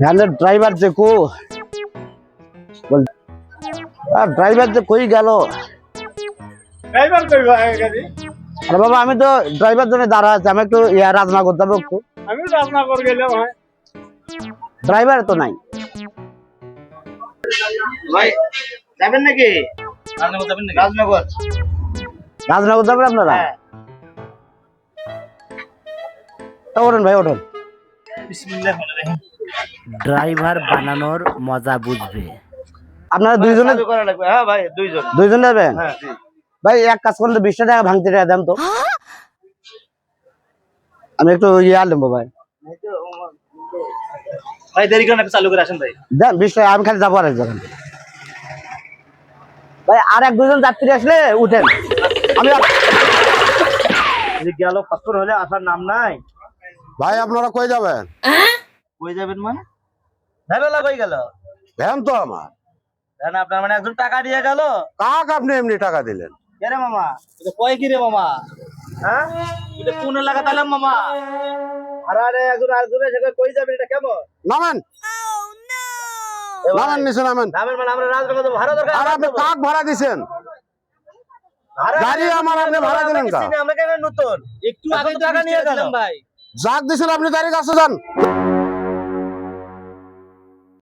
ভ্যানের ড্রাইভার যে কো বল আর ড্রাইভার যে কই গেল? ড্রাইভার কই ভাই আরে বাবা আমি তো ড্রাইভার জন্য দাঁড়া আছি আমি একটু ইয়া রাজমা করতে হবে একটু। আমি রাজনগর গেলাম ভাই। ড্রাইভার তো নাই। ভাই যাবেন নাকি? রাজনগর যাবেন নাকি? রাজনগর। করতে হবে আপনারা? হ্যাঁ। তা ওঠেন ভাই ওঠেন। ড্রাইভার বানানোর মজা বুঝবে। আপনারা দুইজনে চালু করা লাগবে। হ্যাঁ ভাই দুইজন। দুইজন যাবেন? হ্যাঁ ভাই এক কাজ করলে বিশটা টাকা ভাঙতে টাকা দেন তো। আমি একটু ইয়ে আনলাম ভাই। ভাই দেরি করেন চালু করে আসেন ভাই। দেন বিশ টাকা আমি খালি যাব আর এক ভাই আর এক দুজন যাত্রী আসলে উঠেন। আমি গেল পাথর হলে আসার নাম নাই। ভাই আপনারা কই যাবেন? কই যাবেন মানে? কই গেল? ভ্যান তো আমার। জান আপনার মানে একজন টাকা দিয়ে গেল? কাক আপনি এমনি টাকা দিলেন? কেরে মামা? এটা কয় কি রে মামা? হ্যাঁ? এটা কোন এলাকা তাইলাম মামা? আরে আরে একজন আরেকজন এসে কই, কই যাবেন? এটা কেমন? নামেন। নামেন নিচে নামেন। নামেন মানে আমরা যাব, ভাড়া দরকার আর আপনি কাক ভাড়া দিছেন? ভাড়া গাড়ি আমার আপনি ভাড়া দিলেন কা? আমরা কেন নতুন? একটু আগে টাকা নিয়ে গেলাম। ভাই যাক দিছেন আপনি তারিখ আছে যান।